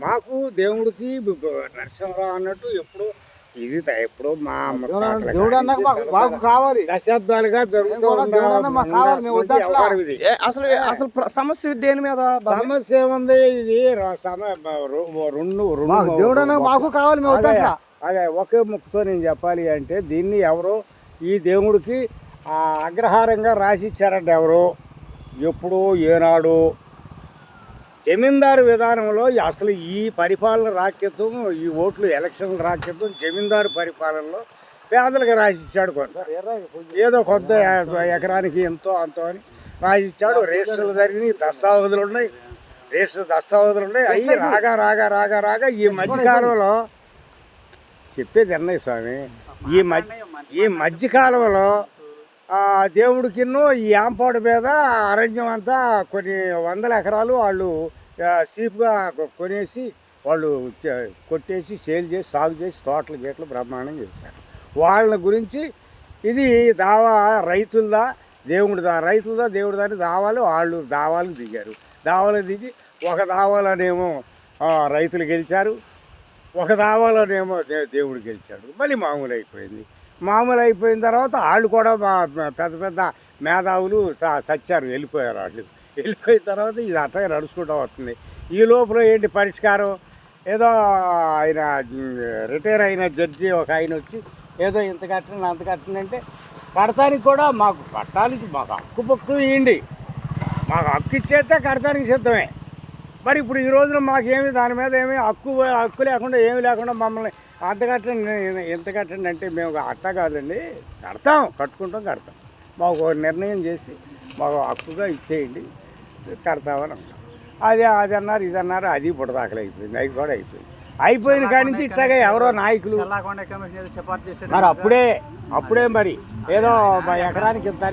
మాకు దేవుడికి నరసింహరావు అన్నట్టు ఎప్పుడు ఇది త- ఎప్పుడు మా దేవుడు అన్నాక మాకు కావాలి దశాబ్దాలుగా జరుగుతూ దేవుడు- ఉన్న దేవుడు అన్నా మాకు కావాలి, మేము ఉన్నటువంటి వద్దట్లా. వ్యవహారం ఇది. ఏ, అసలు అసలు ప్ర- సమస్య దేని మీద? సమస్య ఏముంది ఇది రెండు రెండు మాకు దేవుడు అన్నాక మాకు కావాలి అదే ఒకే ముక్కుతో నేను చెప్పాలి అంటే దీన్ని ఎవరో ఈ దేవుడికి ఆ అగ్రహారంగా రాసి ఇచ్చారంట ఎవరో ఎప్పుడు ఏనాడు జమీందారు విధానంలో అసలు ఈ పరిపాలన రాక్యత్వం ఈ ఓట్లు ఎలక్షన్ రాక్యత్వం జమీందారు పరిపాలనలో పేదలకు రాసి ఇచ్చాడు కొంత. ఏదో కొంత ఎకరానికి ఎంతో అంతో అని రాసి ఇచ్చాడు రిజిస్టర్లు జరిగినాయి దస్తావేజులు ఉన్నాయి రిజిస్టర్ దస్తావేజులు ఉన్నాయి. అవి రాగా రాగా రాగా రాగా ఈ మధ్యకాలంలో చెప్పేది అన్నయ్య స్వామి. ఈ మధ్య ఈ మధ్యకాలంలో ఆ, దేవుడికిన్నో ఈ యాంపాడు మీద అరణ్యం అంతా కొన్ని వందల ఎకరాలు వాళ్ళు చీప్గా కొనేసి వాళ్ళు కొట్టేసి సేల్ చేసి సాగు చేసి తోటలు గేట్లు బ్రహ్మాండం చేశారు. వాళ్ళ గురించి ఇది దావా రైతులదా దేవుడిదా రైతులదా దేవుడిదా అని దావాలు వాళ్ళు దావాలకు దిగారు. దావాలు దిగి ఒక దావాలనేమో రైతులు గెలిచారు. ఒక దావాలోనేమో దే- దేవుడు గెలిచాడు. మళ్ళీ మామూలు అయిపోయింది మామూలు అయిపోయిన తర్వాత వాళ్ళు కూడా మా పెద్ద పెద్ద మేధావులు సచ్చారు వెళ్ళిపోయారు వాళ్ళు వెళ్ళిపోయిన తర్వాత ఇది అట్టగా నడుచుకుంటూ వస్తుంది. ఈ లోపల ఏంటి పరిష్కారం? ఏదో ఆయన రిటైర్ అయిన జడ్జి ఒక ఆయన వచ్చి ఏదో ఇంత కట్టండి అంత కట్టండి అంటే కడతానికి కూడా మాకు కట్టడానికి మాకు హక్కు పక్కు ఇవ్వండి మాకు హక్కు ఇచ్చేస్తే కడతానికి సిద్ధమే. మరి ఇప్పుడు ఈ రోజున మాకేమి దాని మీద ఏమి హక్కు హక్కు లేకుండా ఏమి లేకుండా మమ్మల్ని అంత కట్టండి ఎంత కట్టండి అంటే మేము అట్ట కాదండి కడతాం కట్టుకుంటాం కడతాం. మాకు ఒక నిర్ణయం చేసి మాకు హక్కుగా ఇచ్చేయండి కడతామని అంటాం. అది అది అన్నారు ఇది అన్నారు అది పుట్టదాకలు అయిపోయింది అది కూడా అయిపోయింది. అయిపోయిన కాడి నుంచి ఇట్లాగే ఎవరో నాయకులు. మరి అప్పుడే అప్పుడే మరి ఏదో ఎకరానికి ఇంత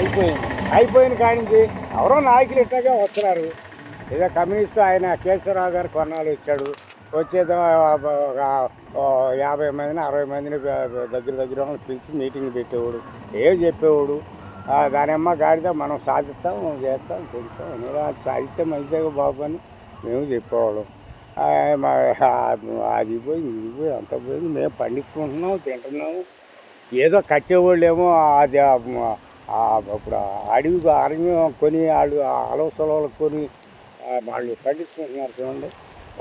అయిపోయింది. అయిపోయిన కాడి నుంచి ఎవరో నాయకులు ఇట్లాగే వస్తున్నారు. ఏదో కమ్యూనిస్ట్ ఆయన కేశవరావు గారు కొన్నాళ్ళు ఇచ్చాడు. వచ్చేది ఒక యాభై మందిని అరవై మందిని దగ్గర దగ్గర పిలిచి మీటింగ్ పెట్టేవాడు. ఏం చెప్పేవాడు? దానిమ్మ దానమ్మ గాడిద మనం సాధిస్తాం చేస్తాం చెప్తాం ఇలా సాధిస్తే మంచిదే బాబు అని మేము చెప్పేవాళ్ళం. అది పోయి ఇది పోయి అంత పోయింది. మేము పండించుకుంటున్నాం తింటున్నాము ఏదో కట్టేవాళ్ళేమో అది ఇప్పుడు అడవి అరణ్యం కొని వాళ్ళు అలవసలవలు కొని వాళ్ళు పండించుకుంటున్నారు చూడండి.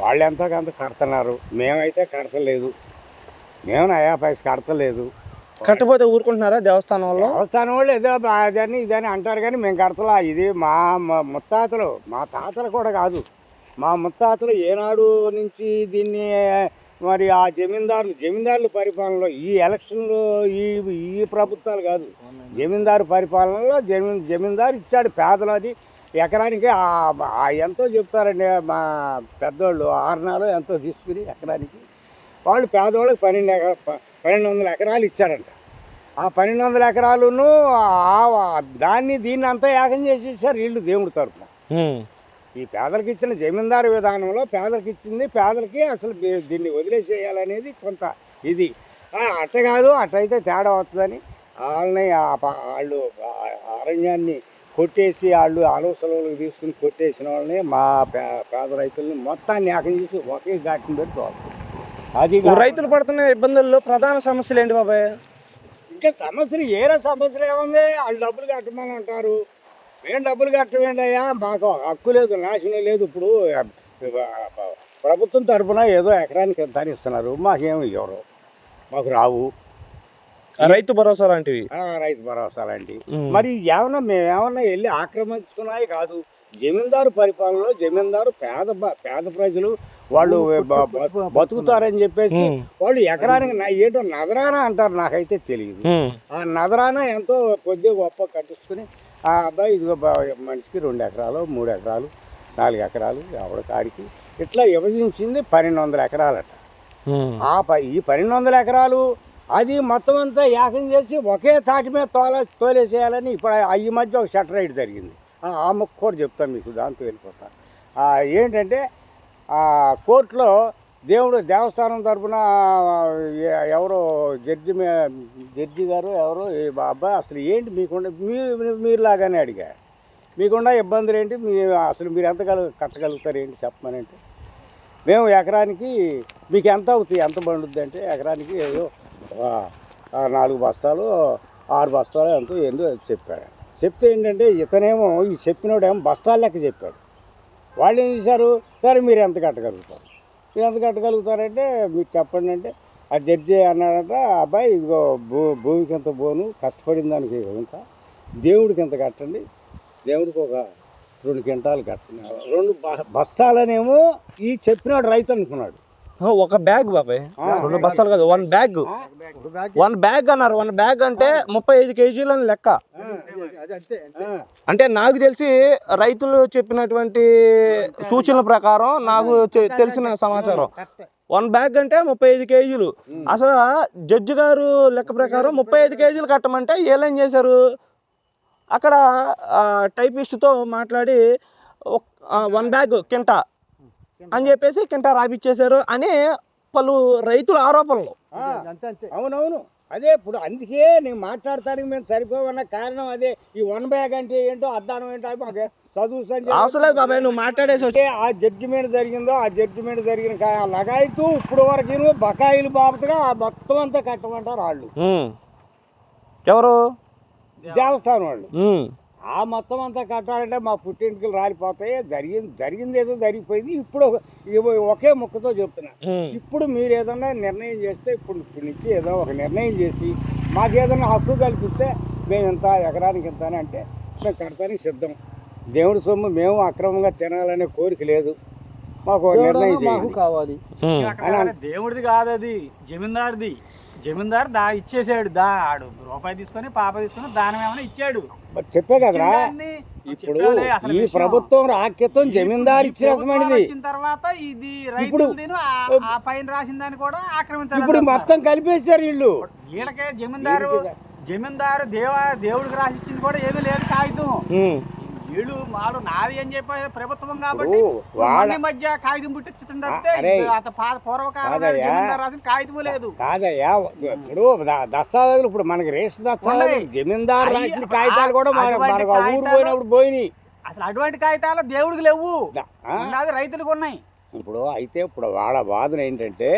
వాళ్ళు ఎంతో కొంత కడుతున్నారు. మేమైతే కడతలేదు. మేము నయా పైస కడతలేదు. కట్టపోతే ఊరుకుంటున్నారా దేవస్థానం వాళ్ళు? దేవస్థానం వాళ్ళు ఏదో అదని ఇదని అంటారు కానీ మేము కడతలా. ఇది మా మా ముత్తాతలు మా తాతలు కూడా కాదు. మా ముత్తాతలు ఏనాడు నుంచి దీన్ని మరి ఆ జమీందారులు జమీందారుల పరిపాలనలో ఈ ఎలక్షన్లో ఈ ఈ ప్రభుత్వాలు కాదు. జమీందారు పరిపాలనలో జమీ జమీందారు ఇచ్చాడు పేదలది ఎకరానికి ఎంతో చెప్తారండి మా పెద్దోళ్ళు ఆరునాలు ఎంతో తీసుకుని ఎకరానికి. వాళ్ళు పేదవాళ్ళకి పన్నెండు ఎకరా పన్నెండు వందల ఎకరాలు ఇచ్చారంట. ఆ పన్నెండు వందల ఎకరాలును ఆ- దాన్ని దీన్ని అంతా యాగం చేసేసారు వీళ్ళు దేవుడి తరపున. ఈ పేదలకు ఇచ్చిన జమీందారు విధానంలో పేదలకు ఇచ్చింది పేదలకి అసలు దీన్ని వదిలేసేయాలనేది కొంత ఇది. అట్ట కాదు అట్టయితే తేడా వస్తుందని వాళ్ళని వాళ్ళు అరణ్యాన్ని కొట్టేసి వాళ్ళు ఆలోచనలకు తీసుకుని కొట్టేసిన వాళ్ళని మా పేద రైతుల్ని మొత్తాన్ని యాగం చేసి ఒకే ఘాటిని పెట్టి. అది రైతులు పడుతున్న ఇబ్బందుల్లో ప్రధాన సమస్యలు ఏంటి బాబాయ్? ఇంకా సమస్యలు ఏరే సమస్యలు ఏముంది? వాళ్ళు డబ్బులు కట్టమని అంటారు. మేము డబ్బులు కట్టమేంటి అయ్యా మాకు హక్కు లేదు నాశనం లేదు. ఇప్పుడు ప్రభుత్వం తరపున ఏదో ఎకరానికి ఎంత ఇస్తున్నారు మాకేమి ఇవ్వరు మాకు రావు. రైతు భరోసా లాంటివి రైతు భరోసా లాంటివి. మరి ఏమన్నా మేము ఏమన్నా వెళ్ళి ఆక్రమించుకున్నాయి కాదు జమీందారు పరిపాలనలో జమీందారు పేద పేద ప్రజలు వాళ్ళు బతుకుతారని చెప్పేసి. వాళ్ళు ఎకరానికి నా- ఏంటో నజరానా అంటారు నాకైతే తెలియదు. ఆ నజరాన ఎంతో కొద్దిగా గొప్ప కట్టించుకుని ఆ అబ్బాయి ఇదిగో మనిషికి రెండు ఎకరాలు మూడు ఎకరాలు నాలుగు ఎకరాలు ఎవడ కాడికి ఇట్లా విభజించింది పన్నెండు వందల ఎకరాలట. ఆ ఈ పన్నెండు వందల ఎకరాలు అది మొత్తం అంతా ఏకం చేసి ఒకే తాటి మీద తోలే తోలేసేయాలని ఇప్పుడు ఈ మధ్య ఒక షట్టర్ రైడ్ జరిగింది. ఆ ఆ కూడా చెప్తాను మీకు దాంతో వెళ్ళిపోతా. ఏంటంటే కోర్టులో దేవుడు దేవస్థానం తరపున ఎవరో జడ్జి జడ్జి గారు ఎవరో అబ్బాయి అసలు ఏంటి మీకుండా మీరు మీరులాగానే అడిగారు. మీకుండా ఇబ్బందులు ఏంటి? మీ అసలు మీరు ఎంత కట్టగలుగుతారు ఏంటి చెప్పమని అంటే మేము ఎకరానికి మీకు ఎంత అవుతుంది ఎంత పండుద్ది అంటే ఎకరానికి ఏదో నాలుగు బస్తాలు ఆరు బస్తాలు ఎంతో ఏందో చెప్పాడు. చెప్తే ఏంటంటే ఇతనేమో ఈ చెప్పినోడేమో బస్తాలు లెక్క చెప్పాడు. వాళ్ళు ఏం చేశారు? సరే మీరు ఎంత కట్టగలుగుతారు? మీరు ఎంత కట్టగలుగుతారంటే మీకు చెప్పండి అంటే ఆ జడ్జి అన్నాడంట అబ్బాయి ఇదిగో భూ భూమికి ఎంత పోను కష్టపడిన దానికి ఇంత దేవుడికి ఎంత కట్టండి? దేవుడికి ఒక రెండు క్వింటాలు కట్టండి రెండు బస్తాలనేమో ఈ చెప్పినాడు రైతు అనుకున్నాడు. ఒక బ్యాగ్ బాబాయ్. రెండు బస్తాలు కాదు వన్ బ్యాగ్. వన్ బ్యాగ్ అన్నారు వన్ బ్యాగ్ అంటే ముప్పై ఐదు కేజీలు అని లెక్క అంటే నాకు తెలిసి రైతులు చెప్పినటువంటి సూచనల ప్రకారం నాకు తెలిసిన సమాచారం. వన్ బ్యాగ్ అంటే ముప్పై ఐదు కేజీలు. అసలు జడ్జి గారు లెక్క ప్రకారం ముప్పై ఐదు కేజీలు కట్టమంటే ఏం చేశారు? అక్కడ టైపిస్ట్తో మాట్లాడి వన్ బ్యాగ్ కింటా అని చెప్పేసి కింటా రాపిచ్చేశారు అని పలు రైతుల ఆరోపణలు. అవునవును. అదే ఇప్పుడు అందుకే నేను మాట్లాడటానికి మేము సరిపోవన్న కారణం అదే. ఈ వన్ బ్యాగ్ అంటే ఏంటో అద్దానం ఏంటో మాకు చదువు అవసరం బాబాయ్ నువ్వు మాట్లాడేసి వచ్చి అంటే ఆ జడ్జిమెంట్ జరిగిందో ఆ జడ్జిమెంట్ జరిగిన లగాయతూ ఇప్పుడు వరకు బకాయిలు బాబతుగా ఆ మొత్తం అంతా కట్టమంటారు వాళ్ళు. ఎవరు? దేవస్థానం వాళ్ళు. ఉమ్. ఆ మొత్తం అంతా కట్టాలంటే మా పుట్టింటికి రాలిపోతాయి. జరిగింది జరిగింది ఏదో జరిగిపోయింది. ఇప్పుడు ఒక- ముక్కతో చెప్తున్నా. ఉమ్. ఇప్పుడు మీరు ఏదన్నా నిర్ణయం చేస్తే ఇప్పుడు ఇప్పటి నుంచి ఏదో ఒక నిర్ణయం చేసి మాకు ఏదన్నా హక్కు కల్పిస్తే మేము ఇంత ఎకరానికి ఇంత అని అంటే మేము కడతానికి సిద్ధం. దేవుడి సొమ్ము మేము అక్రమంగా తినాలనే కోరిక లేదు. మాకు ఒక నిర్ణయం కావాలి. అక్కడ దేవుడిది కాదు అది జమీందార్ది. జమీందార్ దా ఇచ్చేసాడు దా ఆడు రూపాయి తీసుకొని పాప తీసుకొని దానం ఏమైనా ఇచ్చాడు. మరి చెప్పే కదరా? ఇచ్చిందాన్ని ఇప్పుడు చెప్పాలి అసలు ఈ విషయం. ప్రభుత్వం రాక్యత్వం జమీందారు ఈ ఇచ్చిన ప్రభుత్వం రసమైనది వచ్చిన తర్వాత ఇది ఇప్పుడు- రైతులదిను ఆ- ఆ పైన రాసిన దాన్ని కూడా ఆక్రమించారు ఇప్పుడు మొత్తం కలిపేశారు వీళ్ళు. వీళ్ళకే జమీందారు జమీందారు దేవ దేవుడికి రాసి ఇచ్చింది కూడా ఏమీ లేదు కాగితం. ఉమ్. వీళ్ళు మాడు నాది అని చెప్పి ప్రభుత్వం కాబట్టి వాళ్ళ మధ్య కాగితం పుట్టించడం తప్పితే అరే. ఇది అత పా- పూర్వకాలం రాసిన కాగితం లేదు. కాదయ్యా ఇప్పుడు దస్తావేజులు ఇప్పుడు మనకి రేషన్ దస్తావేజులు. జమీందారు రాసిన కాగితాలు కూడా మనకు ఊరు పోయినప్పుడు పోయినాయి. అసలు అటువంటి కాగితాలు దేవుడికి లేవు. రైతులకు ఉన్నాయి. ఇప్పుడు అయితే ఇప్పుడు వాళ్ళ వాదన ఏంటంటే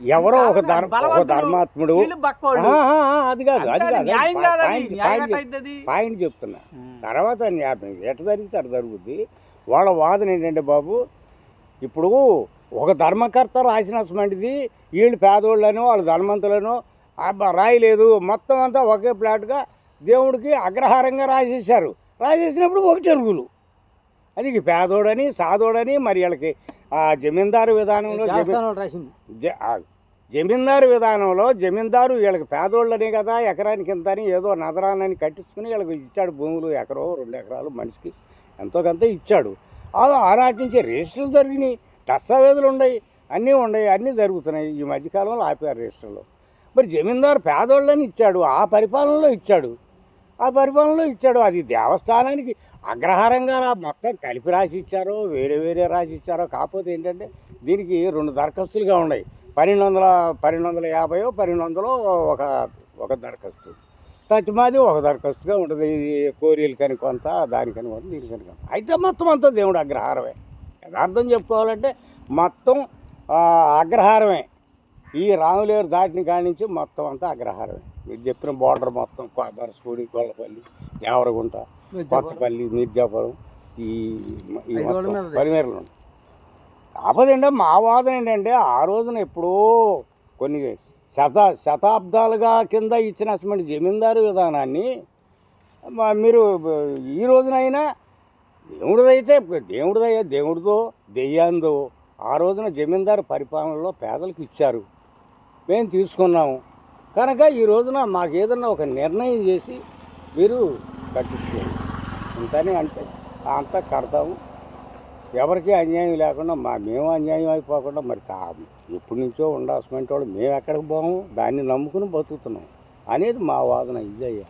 ఎవరో ఒక ధర్మ ఒక ధర్మాత్ముడు. అది కాదు అది కాదు. పాయింట్- చెప్తున్నా. తర్వాత ఎట జరిగితే అటు జరుగుద్ది. వాళ్ళ వాదన ఏంటంటే బాబు ఇప్పుడు ఒక ధర్మకర్త రాసినటువంటిది వీళ్ళు పేదోళ్ళను వాళ్ళు ధనవంతులను అబ్బా రాయలేదు. మొత్తం అంతా ఒకే ప్లాట్గా దేవుడికి అగ్రహారంగా రాసేసారు రాసేసినప్పుడు ఒకటి అరుగులు అది పేదోడని సాదోడని మరి వీళ్ళకి ఆ జమీందారు విధానంలో రాసింది. జమీందారు విధానంలో జమీందారు వీళ్ళకి పేదోళ్ళనే కదా ఎకరానికి ఇంత అని ఏదో నజరానని కట్టించుకుని వీళ్ళకి ఇచ్చాడు భూములు ఎకరో రెండు ఎకరాలు మనిషికి ఎంతో కొంత ఇచ్చాడు. అది ఆనాటి నుంచి రిజిస్టర్లు జరిగినాయి దస్తావేజులు ఉన్నాయి అన్నీ ఉన్నాయి అన్నీ జరుగుతున్నాయి. ఈ మధ్యకాలంలో ఆపారు రిజిస్టర్లు. మరి జమీందారు పేదోళ్ళని ఇచ్చాడు ఆ పరిపాలనలో ఇచ్చాడు. ఆ పరిపాలనలో ఇచ్చాడు. అది దేవస్థానానికి అగ్రహారంగా మొత్తం కలిపి రాసి ఇచ్చారో వేరే వేరే రాసి ఇచ్చారో కాకపోతే ఏంటంటే దీనికి రెండు దరఖాస్తులుగా ఉన్నాయి. పన్నెండు వందల పన్నెండు వందల యాభైయో పన్నెండు వందలో ఒక ఒక దరఖాస్తు. తచ్చిమాది ఒక దరఖాస్తుగా ఉంటుంది. ఇది కోరియలు కని కొంత దానికని కొంత దీనికని కొంత. అయితే మొత్తం అంతా దేవుడు అగ్రహారమే. యథార్థం చెప్పుకోవాలంటే మొత్తం అగ్రహారమే. ఈ రాములేరు దాటిని కానించి మొత్తం అంతా అగ్రహారమే. మీరు చెప్పిన బార్డర్ మొత్తం బరసపూడి గొల్లపల్లి యావరగుంట కొత్తపల్లి మిర్జాపురం ఈ. పరిమేరలు ఏంటంటే మా వాదన ఏంటంటే ఆ రోజున ఎప్పుడో కొన్ని శత శతాబ్దాలుగా కింద ఇచ్చినటువంటి జమీందారు విధానాన్ని మీరు ఈ రోజునైనా దేవుడిదైతే దేవుడిదయ్యా దేవుడిదో దెయ్యాందో ఆ రోజున జమీందారు పరిపాలనలో పేదలకు ఇచ్చారు. మేము తీసుకున్నాము. కనుక ఈ రోజున మాకు ఏదన్నా ఒక నిర్ణయం చేసి మీరు కట్టించుకోండి. ఇంతనే అంటే అంతా కడతాము. ఎవరికి అన్యాయం లేకుండా మా మేము అన్యాయం అయిపోకుండా మరి తా ఎప్పటి నుంచో ఉండాల్సిన వాళ్ళు మేము ఎక్కడికి పోము దాన్ని నమ్ముకుని బతుకుతున్నాం అనేది మా వాదన ఇదయ్యా